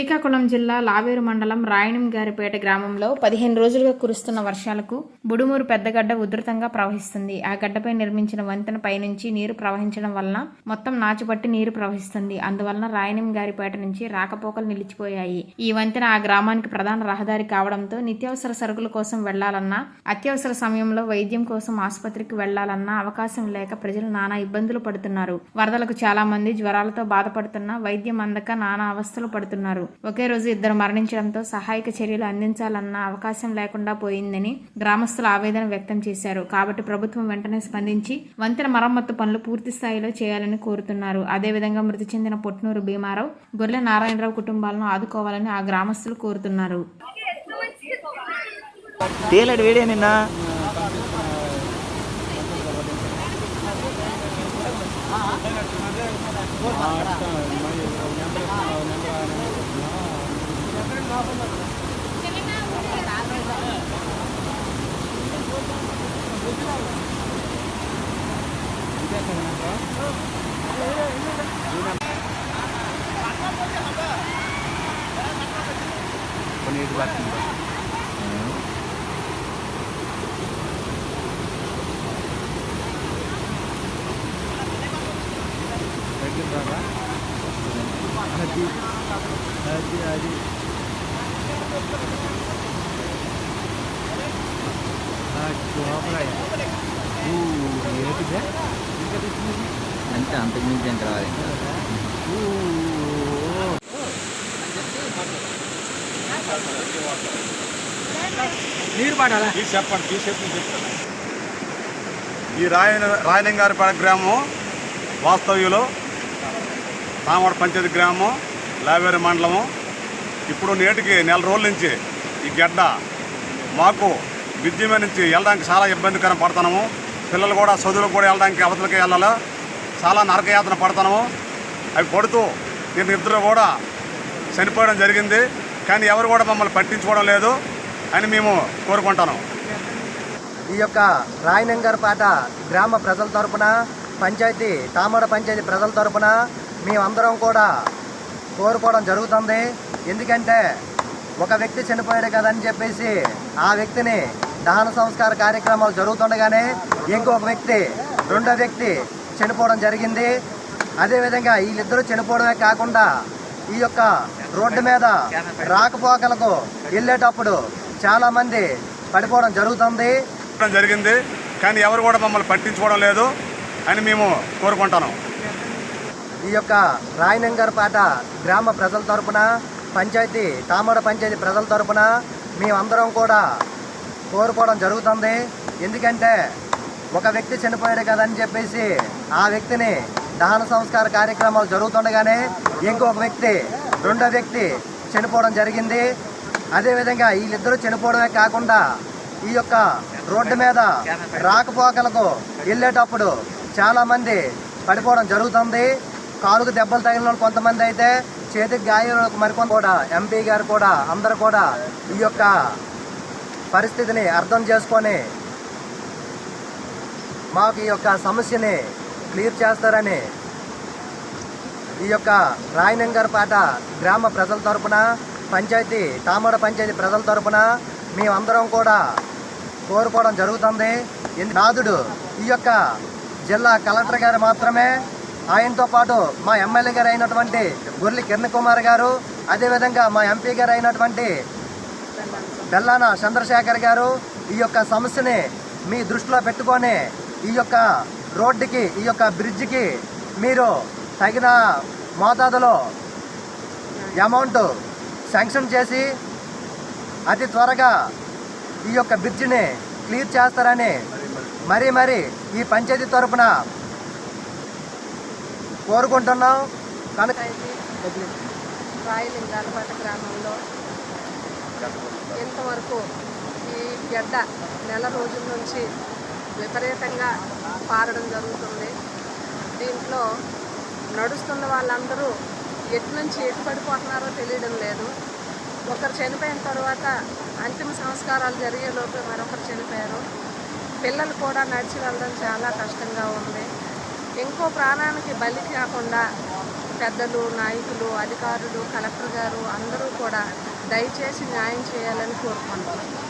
శ్రీకాకుళం జిల్లా లావేరు మండలం రాయణంగారిపేట గ్రామంలో పదిహేను రోజులుగా కురుస్తున్న వర్షాలకు బుడుమూరు పెద్దగడ్డ ఉధృతంగా ప్రవహిస్తుంది. ఆ గడ్డపై నిర్మించిన వంతెన పైనుంచి నీరు ప్రవహించడం వలన మొత్తం నాచుపట్టి నీరు ప్రవహిస్తుంది. అందువలన రాయణంగారిపేట నుంచి రాకపోకలు నిలిచిపోయాయి. ఈ వంతెన ఆ గ్రామానికి ప్రధాన రహదారి కావడంతో నిత్యావసర సరుకుల కోసం వెళ్ళాలన్నా అత్యవసర సమయంలో వైద్యం కోసం ఆసుపత్రికి వెళ్ళాలన్నా అవకాశం లేక ప్రజలు నానా ఇబ్బందులు పడుతున్నారు. వరదలకు చాలా మంది జ్వరాలతో బాధపడుతున్నా వైద్యం అందక నానా అవస్థలు పడుతున్నారు. ఒకే రోజు ఇద్దరు మరణించడంతో సహాయక చర్యలు అందించాలన్న అవకాశం లేకుండా పోయిందని గ్రామస్తులు ఆవేదన వ్యక్తం చేశారు. కాబట్టి ప్రభుత్వం వెంటనే స్పందించి వంతెన మరమ్మత్తు పనులు పూర్తి స్థాయిలో చేయాలని కోరుతున్నారు. అదేవిధంగా మృతి చెందిన పొట్నూరు భీమారావు గొర్రె నారాయణరావు కుటుంబాలను ఆదుకోవాలని ఆ గ్రామస్తులు కోరుతున్నారు. తేలాడు వేడే నిన్న. కొన్ని पनीर बात Hadi, hadi, hadi. అంతే అంతకు మించి ఎంత రావాలి ఇంకా నీరు పడాలా చెప్పండి తీసేపు చెప్తాను ఈ రాయన రాయనంగారిపేట గ్రామం వాస్తవ్యులు తామడ పంచాయతీ గ్రామం లావేరు మండలము ఇప్పుడు నేటికి నెల రోజుల నుంచి ఈ గడ్డ మాకు విద్య మీద నుంచి వెళ్ళడానికి చాలా ఇబ్బందికరం పడుతున్నాము. పిల్లలు కూడా చదువులకు కూడా వెళ్ళడానికి అవతలకి వెళ్ళాలి. చాలా నరకయాతన పడుతున్నాము. అవి పడుతూ నేను ఇద్దరు కూడా చనిపోవడం జరిగింది. కానీ ఎవరు కూడా మమ్మల్ని పట్టించుకోవడం లేదు అని మేము కోరుకుంటాను ఈ యొక్క రాయనంగర్పేట గ్రామ ప్రజల తరపున పంచాయతీ తామర పంచాయతీ ప్రజల తరపున మేమందరం కూడా కోరుకోవడం జరుగుతుంది. ఎందుకంటే ఒక వ్యక్తి చనిపోయాడు కదని చెప్పేసి ఆ వ్యక్తిని దహన సంస్కార కార్యక్రమాలు జరుగుతుండగానే ఇంకొక వ్యక్తి రెండో వ్యక్తి చనిపోవడం జరిగింది. అదేవిధంగా వీళ్ళిద్దరూ చనిపోవడమే కాకుండా ఈ యొక్క రోడ్డు మీద రాకపోకలకు వెళ్ళేటప్పుడు చాలామంది పడిపోవడం జరుగుతుంది. జరిగింది. కానీ ఎవరు కూడా మమ్మల్ని పట్టించుకోవడం లేదు అని మేము కోరుకుంటున్నాం. ఈ యొక్క రాయనంగర్పేట గ్రామ ప్రజల తరపున పంచాయతీ తామర పంచాయతీ ప్రజల తరపున మేమందరం కూడా కోరుకోవడం జరుగుతుంది. ఎందుకంటే ఒక వ్యక్తి చనిపోయాడు కదని చెప్పేసి ఆ వ్యక్తిని దహన సంస్కార కార్యక్రమాలు జరుగుతుండగానే ఇంకొక వ్యక్తి రెండో వ్యక్తి చనిపోవడం జరిగింది. అదేవిధంగా వీళ్ళిద్దరూ చనిపోవడమే కాకుండా ఈ యొక్క రోడ్డు మీద రాకపోకలకు వెళ్ళేటప్పుడు చాలామంది పడిపోవడం జరుగుతుంది. కాలుకు దెబ్బలు తగిలిన కొంతమంది అయితే చేతికి గాయాలకు మరికొంత కూడా ఎంపీ గారు కూడా అందరు కూడా ఈ యొక్క పరిస్థితిని అర్థం చేసుకొని మాకు ఈ యొక్క సమస్యని క్లియర్ చేస్తారని ఈ యొక్క రాయనంగర్పేట గ్రామ ప్రజల తరపున పంచాయతీ తామడ పంచాయతీ ప్రజల తరపున మేమందరం కూడా కోరుకోవడం జరుగుతుంది. నాదుడు ఈ యొక్క జిల్లా కలెక్టర్ గారు మాత్రమే ఆయనతో పాటు మా ఎమ్మెల్యే గారు అయినటువంటి గుర్లి కిరణ్ కుమార్ గారు అదేవిధంగా మా ఎంపీ గారు అయినటువంటి బెల్లాన చంద్రశేఖర్ గారు ఈ యొక్క సమస్యని మీ దృష్టిలో పెట్టుకొని ఈ యొక్క రోడ్డుకి ఈ యొక్క బ్రిడ్జికి మీరు తగిన మోతాదులో అమౌంట్ శాంక్షన్ చేసి అతి త్వరగా ఈ యొక్క బ్రిడ్జిని క్లియర్ చేస్తారని మరీ మరీ ఈ పంచాయతీ తరపున కోరుకుంటున్నాం. కనుక రాయలింగాలపేట గ్రామంలో ఇంతవరకు ఈ గడ్డ నెల రోజుల నుంచి విపరీతంగా పారడం జరుగుతుంది. దీంట్లో నడుస్తున్న వాళ్ళందరూ ఎటు నుంచి ఎటు పడిపోతున్నారో తెలియడం లేదు. ఒకరు చనిపోయిన తర్వాత అంతిమ సంస్కారాలు జరిగేలోపు మరొకరు చనిపోయారు. పిల్లలు కూడా నడిచి వెళ్ళడం చాలా కష్టంగా ఉంది. ఇంకో ప్రాణానికి బలి కాకుండా పెద్దలు నాయకులు అధికారులు కలెక్టర్ గారు అందరూ కూడా దయచేసి న్యాయం చేయాలని కోరుకుంటున్నాను